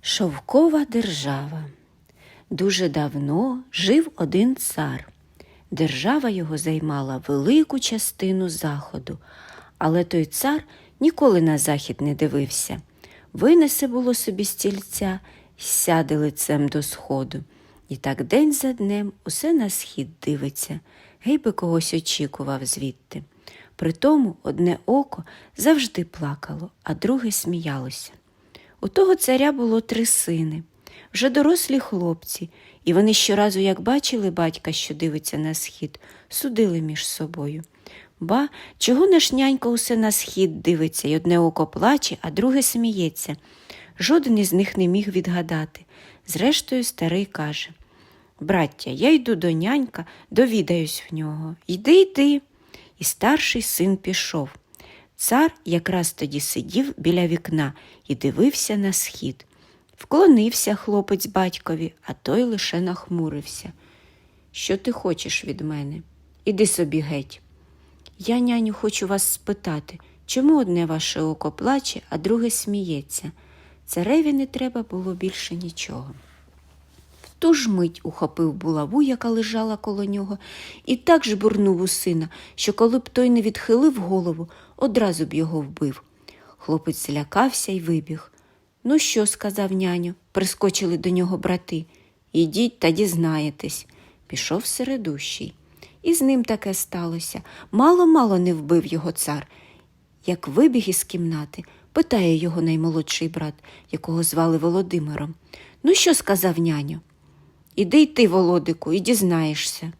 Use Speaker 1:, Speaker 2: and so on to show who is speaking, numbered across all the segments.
Speaker 1: Шовкова держава. Дуже давно жив один цар. Держава його займала велику частину заходу, але той цар ніколи на захід не дивився. Винесе було собі стільця сяде лицем до сходу. І так день за днем усе на схід дивиться, гей би когось очікував звідти. Притому одне око завжди плакало, а друге сміялося. У того царя було три сини, вже дорослі хлопці, і вони щоразу, як бачили батька, що дивиться на схід, судили між собою. Ба, чого наш нянька усе на схід дивиться, й одне око плаче, а друге сміється. Жоден із них не міг відгадати. Зрештою, старий каже Браття, я йду до нянька, довідаюсь в нього. Йди, йди. І старший син пішов. Цар якраз тоді сидів біля вікна і дивився на схід. Вклонився хлопець батькові, а той лише нахмурився. Що ти хочеш від мене? Іди собі геть. Я, няню, хочу вас спитати, чому одне ваше око плаче, а друге сміється? Цареві не треба було більше нічого. В ту ж мить ухопив булаву, яка лежала коло нього, і так жбурнув у сина, що коли б той не відхилив голову, одразу б його вбив. Хлопець злякався й вибіг. Ну що, сказав няню, прискочили до нього брати. Ідіть та дізнаєтесь. Пішов середущий. І з ним таке сталося. Мало-мало не вбив його цар. Як вибіг із кімнати, питає його наймолодший брат, якого звали Володимиром. Ну що сказав няню? Іди й ти, Володику, і дізнаєшся.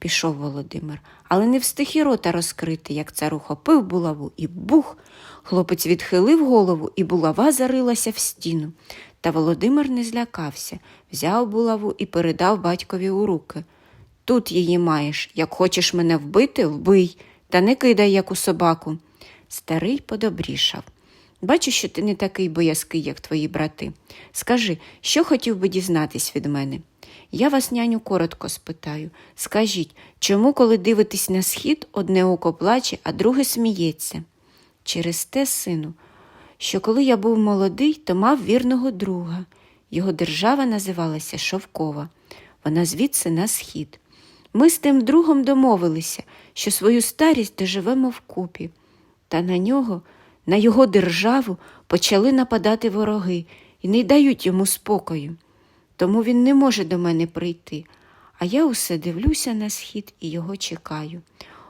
Speaker 1: Пішов Володимир, але не встиг і рота розкрити, як цар ухопив булаву і бух. Хлопець відхилив голову, і булава зарилася в стіну. Та Володимир не злякався, взяв булаву і передав батькові у руки. Тут її маєш. Як хочеш мене вбити, вбий, та не кидай, як у собаку. Старий подобрішав. Бачу, що ти не такий боязкий, як твої брати. Скажи, що хотів би дізнатись від мене? Я вас, няню, коротко спитаю. Скажіть, чому, коли дивитесь на схід, одне око плаче, а друге сміється? Через те, сину, що коли я був молодий, то мав вірного друга. Його держава називалася Шовкова. Вона звідси на схід. Ми з тим другом домовилися, що свою старість доживемо вкупі. Та на нього, на його державу, почали нападати вороги і не дають йому спокою. Тому він не може до мене прийти, а я усе дивлюся на схід і його чекаю.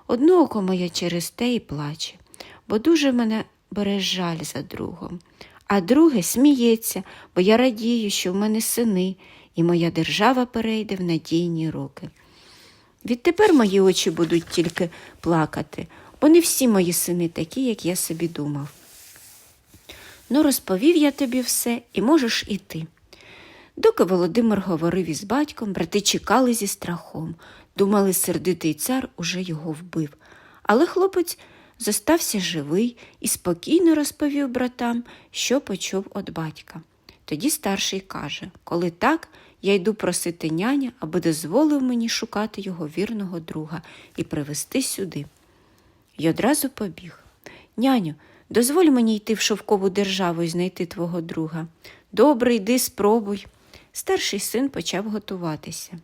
Speaker 1: Одно око моє через те і плаче, бо дуже мене бере жаль за другом. А друге сміється, бо я радію, що в мене сини, і моя держава перейде в надійні руки. Відтепер мої очі будуть тільки плакати, бо не всі мої сини такі, як я собі думав. Ну, розповів я тобі все і можеш іти. Доки Володимир говорив із батьком, брати чекали зі страхом, думали, сердитий цар уже його вбив. Але хлопець зостався живий і спокійно розповів братам, що почув від батька. Тоді старший каже Коли так, я йду просити няня, аби дозволив мені шукати його вірного друга і привезти сюди. І одразу побіг. Няню, дозволь мені йти в шовкову державу і знайти твого друга. Добре, йди, спробуй. Старший син почав готуватися.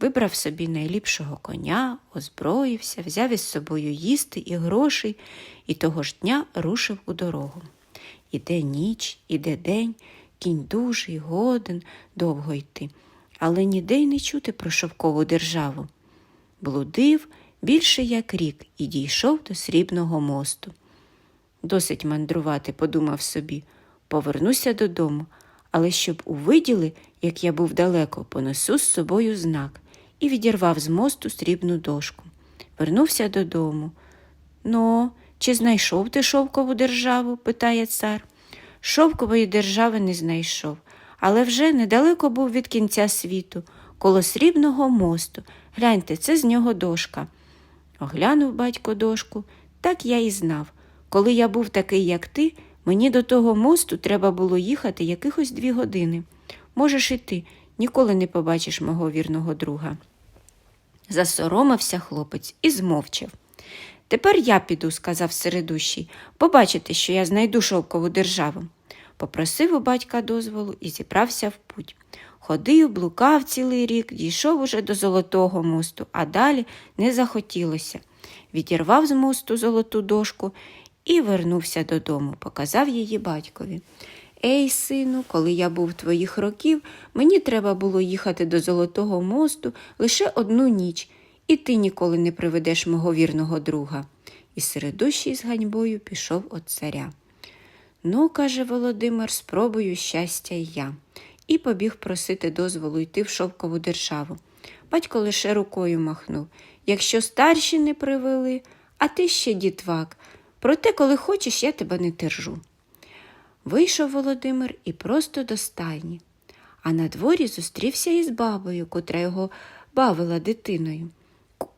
Speaker 1: Вибрав собі найліпшого коня, озброївся, взяв із собою їсти і грошей, і того ж дня рушив у дорогу. Іде ніч, іде день, кінь дужий, годен, довго йти, але ніде й не чути про шовкову державу. Блудив більше як рік і дійшов до срібного мосту. Досить мандрувати, подумав собі, повернуся додому, але щоб увиділи, як я був далеко, понесу з собою знак і відірвав з мосту срібну дошку. Вернувся додому. Ну, чи знайшов ти шовкову державу? питає цар. Шовкової держави не знайшов, але вже недалеко був від кінця світу, коло срібного мосту. Гляньте, це з нього дошка. Оглянув батько дошку, так я і знав. Коли я був такий, як ти, мені до того мосту треба було їхати якихось дві години. Можеш і ти, ніколи не побачиш мого вірного друга. Засоромився хлопець і змовчав. Тепер я піду, сказав середущий, побачите, що я знайду шовкову державу. попросив у батька дозволу і зібрався в путь. Ходив, блукав цілий рік, дійшов уже до Золотого мосту, а далі не захотілося. Відірвав з мосту золоту дошку і вернувся додому, показав її батькові. Ей, сину, коли я був твоїх років, мені треба було їхати до Золотого мосту лише одну ніч, і ти ніколи не приведеш мого вірного друга. І середущий з ганьбою пішов от царя. Ну, каже Володимир, спробую щастя й я. І побіг просити дозволу йти в шовкову державу. Батько лише рукою махнув якщо старші не привели, а ти ще дітвак. Проте, коли хочеш, я тебе не держу. Вийшов Володимир і просто до стайні, а на дворі зустрівся із бабою, котра його бавила дитиною.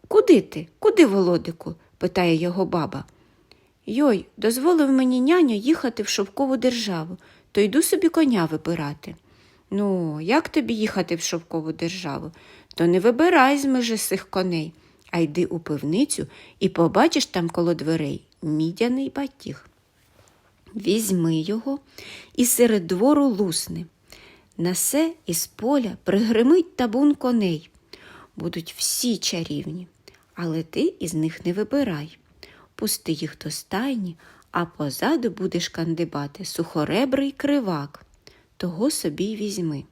Speaker 1: Куди ти? Куди, Володику? питає його баба. Йой, дозволив мені няню їхати в шовкову державу, то йду собі коня вибирати. Ну, як тобі їхати в шовкову державу? То не вибирай з межи сих коней, а йди у пивницю і побачиш там коло дверей мідяний батіг. Візьми його і серед двору лусни. Насе із поля пригримить табун коней. Будуть всі чарівні, але ти із них не вибирай. Пусти їх до стайні, а позаду будеш кандибати сухоребрий кривак. Того собі й візьми.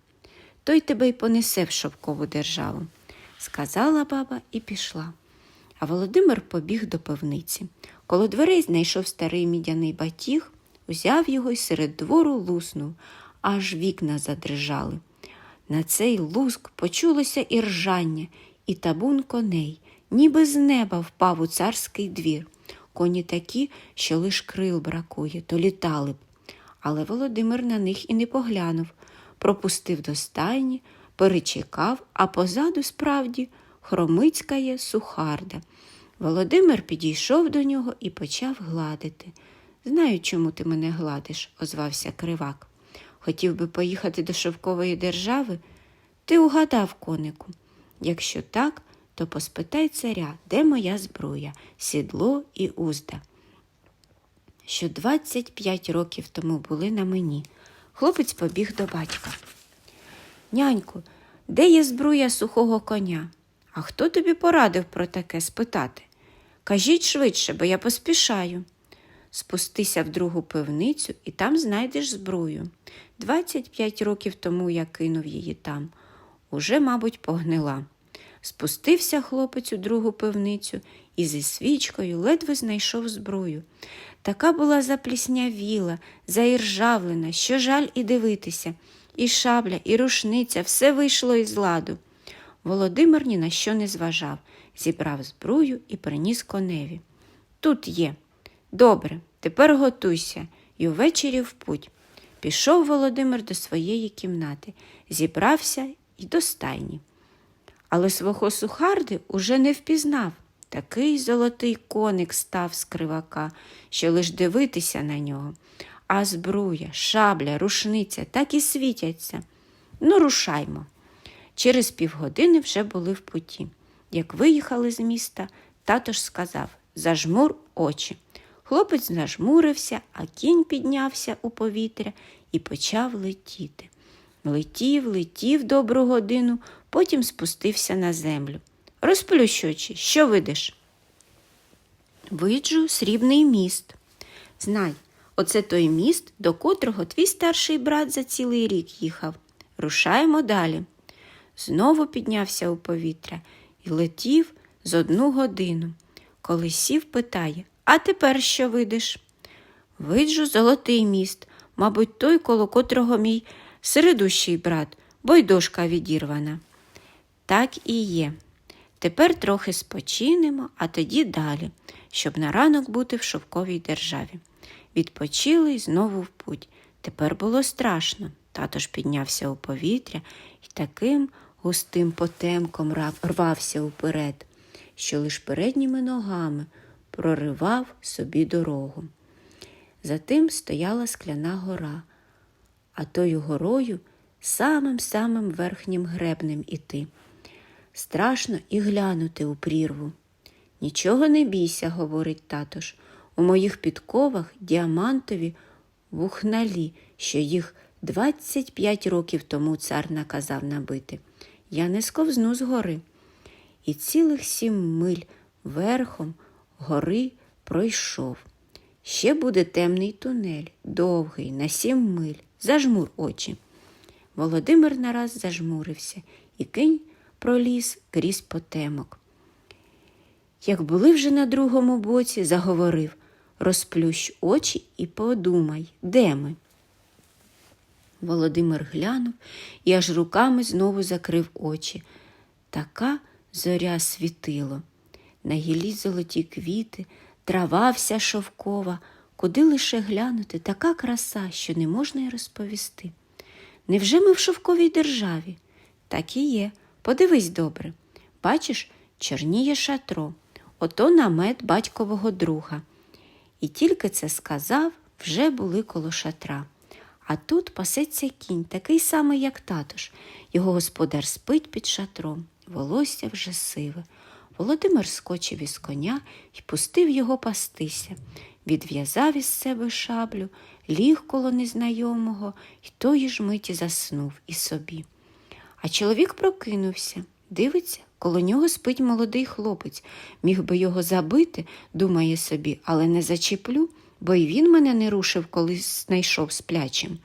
Speaker 1: Той тебе й понесе в шовкову державу, сказала баба і пішла. А Володимир побіг до пивниці. Коло дверей знайшов старий мідяний батіг, узяв його й серед двору луснув, аж вікна задрижали. На цей луск почулося і ржання, і табун коней, ніби з неба впав у царський двір. Коні такі, що лиш крил бракує, то літали б. Але Володимир на них і не поглянув, пропустив до стайні, перечекав, а позаду справді хромицькає сухарда. Володимир підійшов до нього і почав гладити. Знаю, чому ти мене гладиш, озвався кривак. Хотів би поїхати до шовкової держави? Ти угадав, конику. Якщо так, то поспитай царя, де моя зброя, сідло і узда. Що 25 років тому були на мені. Хлопець побіг до батька. Няньку, де є збруя сухого коня? А хто тобі порадив про таке спитати? Кажіть швидше, бо я поспішаю. Спустися в другу пивницю і там знайдеш збрую. 25 років тому я кинув її там. Уже, мабуть, погнила. Спустився хлопець у другу пивницю і зі свічкою ледве знайшов зброю. Така була запліснявіла, заіржавлена, що жаль і дивитися. І шабля, і рушниця все вийшло із ладу. Володимир ні на що не зважав, зібрав збрую і приніс коневі. Тут є. Добре, тепер готуйся, і увечері в путь. Пішов Володимир до своєї кімнати, зібрався і до стайні. Але свого сухарди уже не впізнав. Такий золотий коник став з кривака, що лиш дивитися на нього. А збруя, шабля, рушниця так і світяться. Ну, рушаймо. Через півгодини вже були в путі. Як виїхали з міста, тато ж сказав зажмур очі. Хлопець нажмурився, а кінь піднявся у повітря і почав летіти. Летів, летів добру годину, потім спустився на землю. Розплющ очі, що видиш? Виджу срібний міст. Знай, оце той міст, до котрого твій старший брат за цілий рік їхав. Рушаємо далі. Знову піднявся у повітря і летів з одну годину. Коли сів, питає А тепер що видиш? Виджу золотий міст, мабуть, той, коло котрого мій середущий брат, бо й дошка відірвана. Так і є. Тепер трохи спочинемо, а тоді далі, щоб на ранок бути в шовковій державі. Відпочили й знову в путь. Тепер було страшно. Тато ж піднявся у повітря і таким густим потемком рвався уперед, що лиш передніми ногами проривав собі дорогу. Затим стояла скляна гора, а тою горою самим-самим верхнім гребнем іти. Страшно і глянути у прірву. Нічого не бійся, говорить татош. У моїх підковах діамантові вухналі, що їх 25 років тому цар наказав набити. Я не сковзну з гори. І цілих сім миль верхом гори пройшов. Ще буде темний тунель, довгий, на сім миль. Зажмур очі. Володимир нараз зажмурився і кинь проліз крізь потемок. Як були вже на другому боці, заговорив розплющ очі і подумай, де ми. Володимир глянув і аж руками знову закрив очі. Така зоря світило. На гілі золоті квіти, трава вся шовкова, куди лише глянути така краса, що не можна й розповісти. Невже ми в шовковій державі? Так і є. Подивись добре. Бачиш, чорніє шатро, ото намет батькового друга. І тільки це сказав, вже були коло шатра. А тут пасеться кінь, такий самий, як татуш. Його господар спить під шатром, волосся вже сиве. Володимир скочив із коня і пустив його пастися. Відв'язав із себе шаблю, ліг коло незнайомого і тої ж миті заснув і собі. А чоловік прокинувся, дивиться, коло нього спить молодий хлопець. Міг би його забити, думає собі, але не зачеплю, бо й він мене не рушив, коли знайшов сплячим.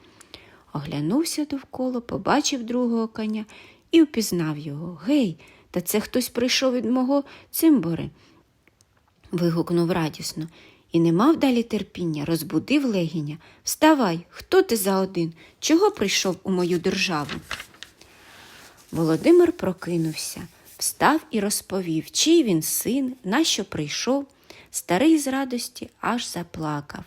Speaker 1: Оглянувся довкола, побачив другого коня і впізнав його. Гей, та це хтось прийшов від мого цимбори. вигукнув радісно і не мав далі терпіння, розбудив легіня. Вставай, хто ти за один? Чого прийшов у мою державу? Володимир прокинувся, встав і розповів, чий він син, нащо прийшов. Старий з радості аж заплакав.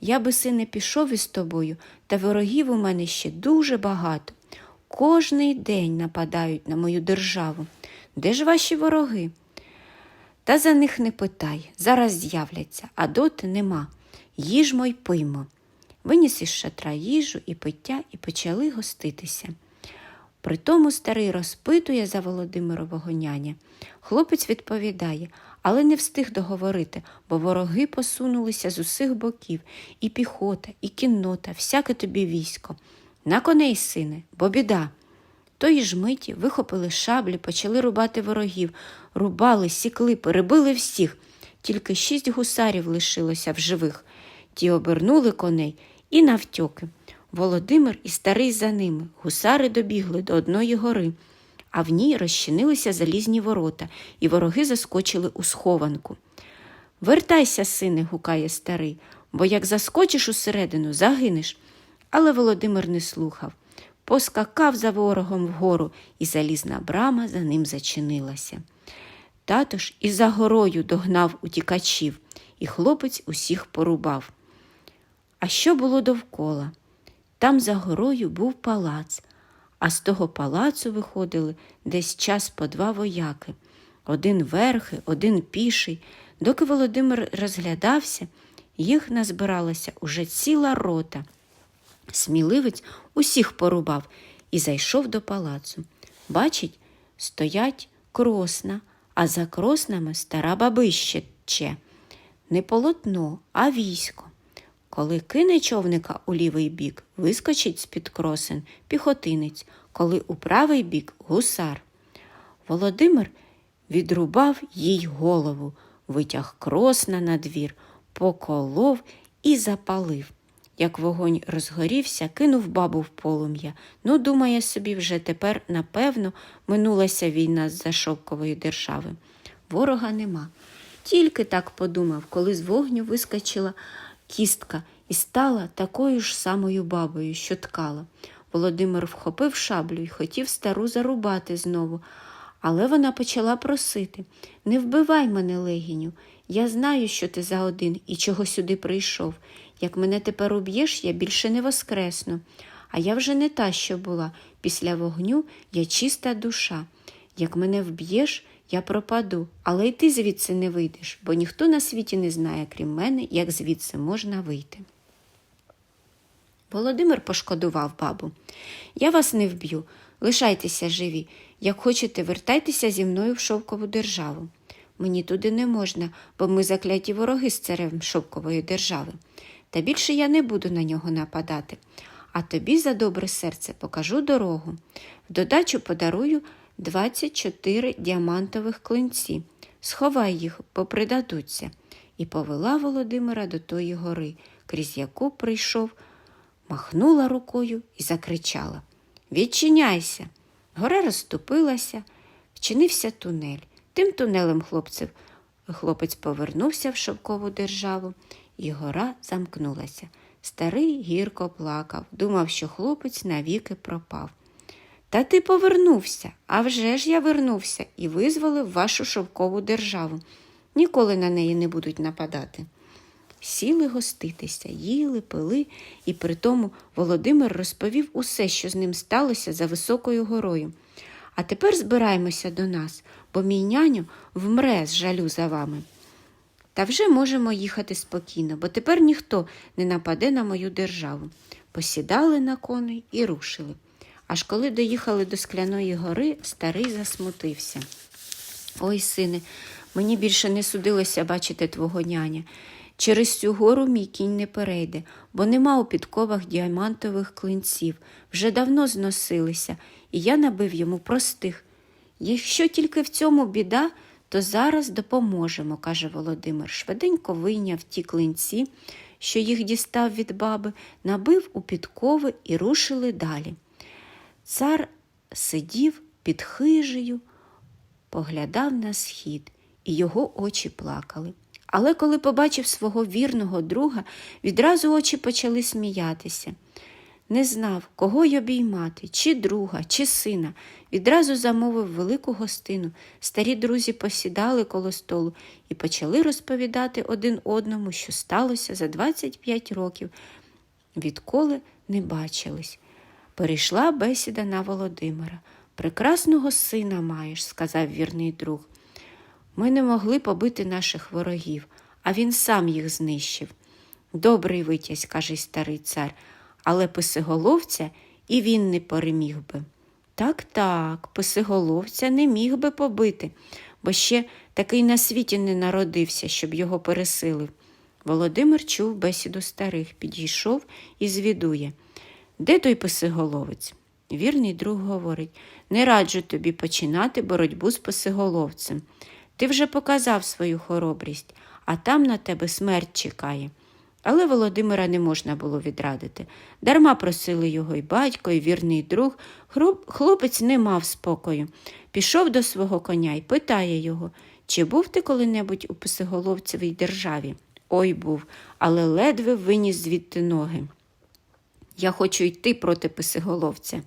Speaker 1: Я би, сине, пішов із тобою, та ворогів у мене ще дуже багато. Кожний день нападають на мою державу. Де ж ваші вороги? Та за них не питай, зараз з'являться, а доти нема. Їжмо й пиймо. Виніс із шатра їжу і пиття і почали гоститися. Притому старий розпитує за Володимирового няня. Хлопець відповідає, але не встиг договорити, бо вороги посунулися з усіх боків, і піхота, і кіннота, всяке тобі військо. На коней, сине, бо біда. Тої ж миті вихопили шаблі, почали рубати ворогів, рубали, сікли, перебили всіх. Тільки шість гусарів лишилося в живих. Ті обернули коней і навтьоки. Володимир і старий за ними. Гусари добігли до одної гори, а в ній розчинилися залізні ворота, і вороги заскочили у схованку. Вертайся, сине, гукає старий, бо як заскочиш усередину, загинеш. Але Володимир не слухав. Поскакав за ворогом вгору, і залізна брама за ним зачинилася. Тато ж і за горою догнав утікачів, і хлопець усіх порубав. А що було довкола? Там за горою був палац, а з того палацу виходили десь час по два вояки один верхи, один піший. Доки Володимир розглядався, їх назбиралася уже ціла рота. Сміливець усіх порубав і зайшов до палацу. Бачить, стоять кросна, а за кроснами стара бабище. Не полотно, а військо. Коли кине човника у лівий бік, вискочить з-під кросен піхотинець, коли у правий бік гусар. Володимир відрубав їй голову, витяг кросна на двір, поколов і запалив. Як вогонь розгорівся, кинув бабу в полум'я. Ну, думає собі, вже тепер, напевно, минулася війна з-за шовкової держави. Ворога нема. Тільки так подумав, коли з вогню вискочила кістка і стала такою ж самою бабою, що ткала. Володимир вхопив шаблю і хотів стару зарубати знову, але вона почала просити Не вбивай мене, легіню. Я знаю, що ти за один і чого сюди прийшов. Як мене тепер уб'єш, я більше не воскресну. А я вже не та, що була. Після вогню я чиста душа. Як мене вб'єш, я пропаду, але й ти звідси не вийдеш, бо ніхто на світі не знає, крім мене, як звідси можна вийти. Володимир пошкодував бабу. Я вас не вб'ю, лишайтеся живі. Як хочете, вертайтеся зі мною в шовкову державу. Мені туди не можна, бо ми закляті вороги з царем шовкової держави. Та більше я не буду на нього нападати. а тобі за добре серце покажу дорогу. В додачу подарую 24 діамантових клинці. Сховай їх, бо придадуться. І повела Володимира до тої гори, крізь яку прийшов, махнула рукою і закричала Відчиняйся. Гора розступилася, вчинився тунель. Тим тунелем хлопців хлопець повернувся в шовкову державу, і гора замкнулася. Старий гірко плакав, думав, що хлопець навіки пропав. Та ти повернувся, а вже ж я вернувся і визволив вашу шовкову державу. Ніколи на неї не будуть нападати. Сіли гоститися, їли, пили, і при тому Володимир розповів усе, що з ним сталося за високою горою. А тепер збираємося до нас, бо мій няню вмре з жалю за вами. Та вже можемо їхати спокійно, бо тепер ніхто не нападе на мою державу. Посідали на коней і рушили. Аж коли доїхали до скляної гори, старий засмутився. Ой, сине, мені більше не судилося бачити твого няня. Через цю гору мій кінь не перейде, бо нема у підковах діамантових клинців, вже давно зносилися, і я набив йому простих. Якщо тільки в цьому біда, то зараз допоможемо, каже Володимир. Швиденько вийняв ті клинці, що їх дістав від баби, набив у підкови і рушили далі. Цар сидів під хижею, поглядав на схід, і його очі плакали. Але коли побачив свого вірного друга, відразу очі почали сміятися. Не знав, кого й обіймати, чи друга, чи сина. Відразу замовив велику гостину. Старі друзі посідали коло столу і почали розповідати один одному, що сталося за 25 років, відколи не бачились. Перейшла бесіда на Володимира. Прекрасного сина маєш, сказав вірний друг. Ми не могли побити наших ворогів, а він сам їх знищив. Добрий витязь, каже старий цар, але писиголовця і він не переміг би. Так, так, писиголовця не міг би побити, бо ще такий на світі не народився, щоб його пересилив. Володимир чув бесіду старих, підійшов і звідує. Де той писиголовець? Вірний друг говорить не раджу тобі починати боротьбу з писиголовцем. Ти вже показав свою хоробрість, а там на тебе смерть чекає. Але Володимира не можна було відрадити. Дарма просили його і батько, і вірний друг. Хлопець не мав спокою. Пішов до свого коня і питає його, чи був ти коли-небудь у писиголовцевій державі? Ой був, але ледве виніс звідти ноги. Я хочу йти проти писиголовця.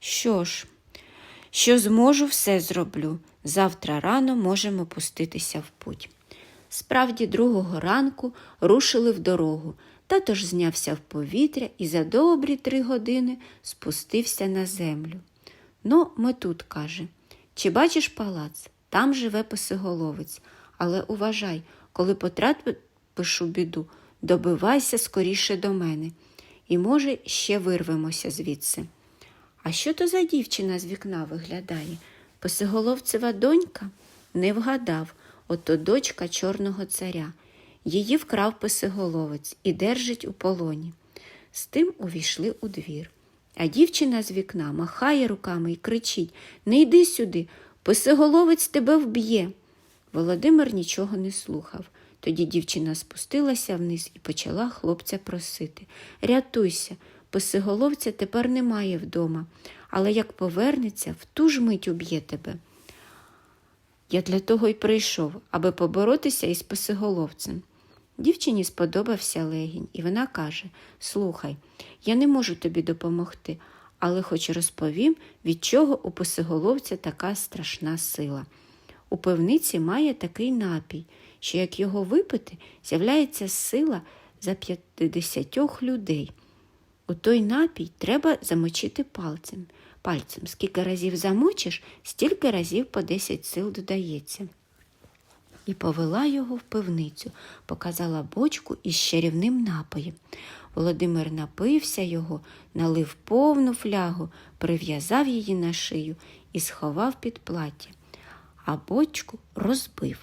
Speaker 1: Що ж, що зможу, все зроблю. Завтра рано можемо пуститися в путь. Справді, другого ранку рушили в дорогу. Тато ж знявся в повітря і за добрі три години спустився на землю. Ну, ми тут, каже, чи бачиш палац? Там живе писиголовець, але уважай, коли потрапиш у біду, добивайся скоріше до мене, і, може, ще вирвемося звідси. А що то за дівчина з вікна виглядає? Писиголовцева донька не вгадав, ото дочка чорного царя. Її вкрав писиголовець і держить у полоні. З тим увійшли у двір. А дівчина з вікна махає руками і кричить Не йди сюди, писиголовець тебе вб'є. Володимир нічого не слухав. Тоді дівчина спустилася вниз і почала хлопця просити Рятуйся, писиголовця тепер немає вдома, але як повернеться, в ту ж мить уб'є тебе. Я для того й прийшов, аби поборотися із писиголовцем. Дівчині сподобався легінь, і вона каже Слухай, я не можу тобі допомогти, але хоч розповім, від чого у писиголовця така страшна сила. У пивниці має такий напій, що як його випити, з'являється сила за п'ятдесятьох людей. У той напій треба замочити пальцем. Пальцем скільки разів замочиш, стільки разів по десять сил додається. І повела його в пивницю, показала бочку із чарівним напоєм. Володимир напився його, налив повну флягу, прив'язав її на шию і сховав під плаття, а бочку розбив.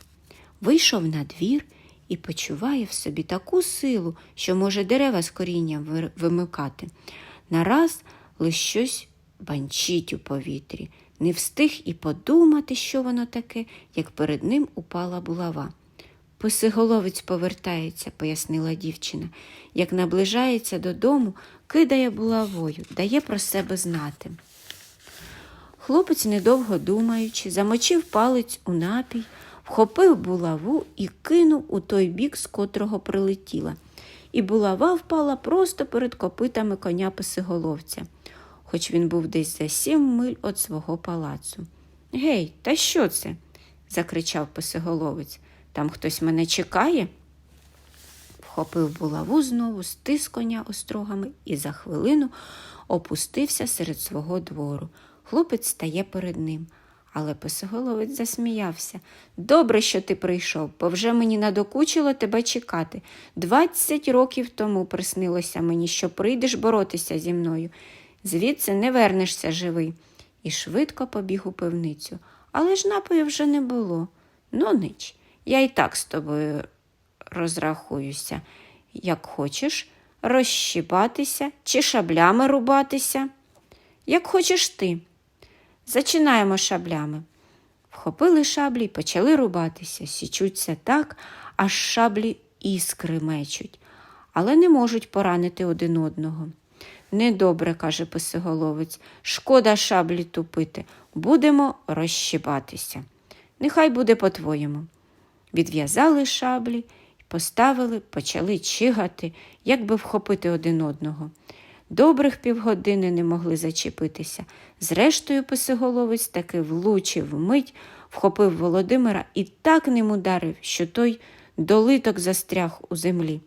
Speaker 1: Вийшов на двір і почуває в собі таку силу, що може дерева з корінням вимикати. Нараз лиш щось банчить у повітрі. Не встиг і подумати, що воно таке, як перед ним упала булава. Писиголовець повертається, пояснила дівчина. Як наближається додому, кидає булавою, дає про себе знати. Хлопець, недовго думаючи, замочив палець у напій, вхопив булаву і кинув у той бік, з котрого прилетіла. І булава впала просто перед копитами коня писиголовця, хоч він був десь за сім миль від свого палацу. Гей, та що це? закричав писиголовець. Там хтось мене чекає? Вхопив булаву знову, стис коня острогами і за хвилину опустився серед свого двору. Хлопець стає перед ним. Але писоголовець засміявся. Добре, що ти прийшов, бо вже мені надокучило тебе чекати. Двадцять років тому приснилося мені, що прийдеш боротися зі мною. Звідси не вернешся живий. І швидко побіг у пивницю. Але ж напою вже не було. Ну, нич, я і так з тобою розрахуюся. Як хочеш, розщіпатися чи шаблями рубатися. Як хочеш ти. Зачинаємо шаблями. Вхопили шаблі й почали рубатися, січуться так, аж шаблі іскри мечуть, але не можуть поранити один одного. Недобре, каже писиголовець, шкода шаблі тупити, будемо розщіпатися. Нехай буде по-твоєму. Відв'язали шаблі поставили, почали чигати, як би вхопити один одного. Добрих півгодини не могли зачепитися. Зрештою, писиголовець таки влучив мить, вхопив Володимира і так ним ударив, що той долиток застряг у землі.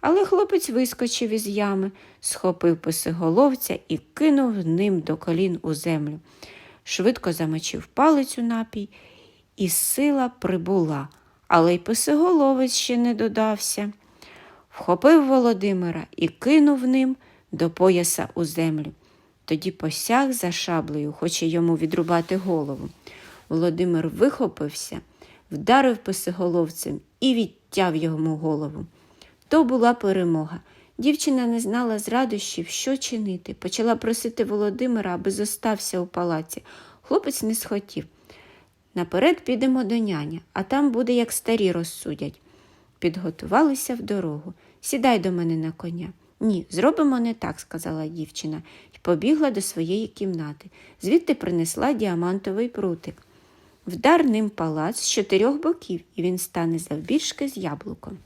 Speaker 1: Але хлопець вискочив із ями, схопив писиголовця і кинув ним до колін у землю. Швидко замочив палець у напій, і сила прибула, але й писиголовець ще не додався. Вхопив Володимира і кинув ним до пояса у землю. Тоді посяг за шаблею, хоче йому відрубати голову. Володимир вихопився, вдарив писиголовцем і відтяв йому голову. То була перемога. Дівчина не знала з радощів, що чинити. Почала просити Володимира, аби зостався у палаці. Хлопець не схотів. Наперед підемо до няня, а там буде, як старі розсудять. Підготувалися в дорогу. Сідай до мене на коня. Ні, зробимо не так, сказала дівчина і побігла до своєї кімнати. Звідти принесла діамантовий прутик. Вдар ним палац з чотирьох боків, і він стане завбільшки з яблуком.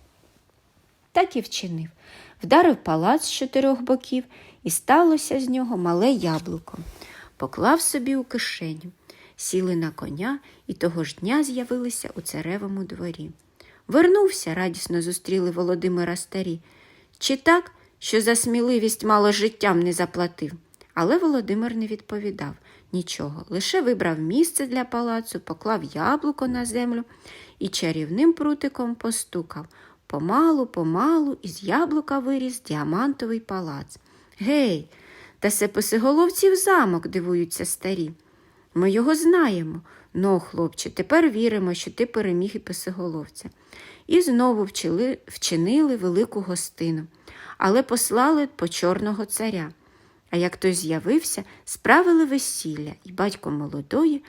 Speaker 1: Так і вчинив. Вдарив палац з чотирьох боків, і сталося з нього мале яблуко. Поклав собі у кишеню, сіли на коня і того ж дня з'явилися у царевому дворі. Вернувся, радісно зустріли Володимира старі. Чи так, що за сміливість мало життям не заплатив? Але Володимир не відповідав нічого, лише вибрав місце для палацу, поклав яблуко на землю і чарівним прутиком постукав. Помалу, помалу із яблука виріс діамантовий палац. Гей, та це писиголовців замок, дивуються старі. Ми його знаємо. Ну, хлопче, тепер віримо, що ти переміг і писиголовця. І знову вчили, вчинили велику гостину, але послали по чорного царя. А як той з'явився, справили весілля, і батько молодої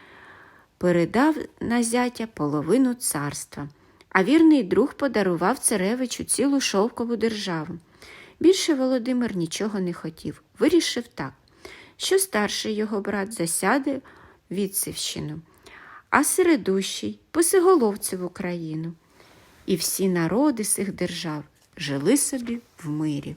Speaker 1: передав на зятя половину царства, а вірний друг подарував царевичу цілу шовкову державу. Більше Володимир нічого не хотів. Вирішив так, що старший його брат засяде Віцівщину, а середущий посиголовців Україну. І всі народи сих держав жили собі в мирі.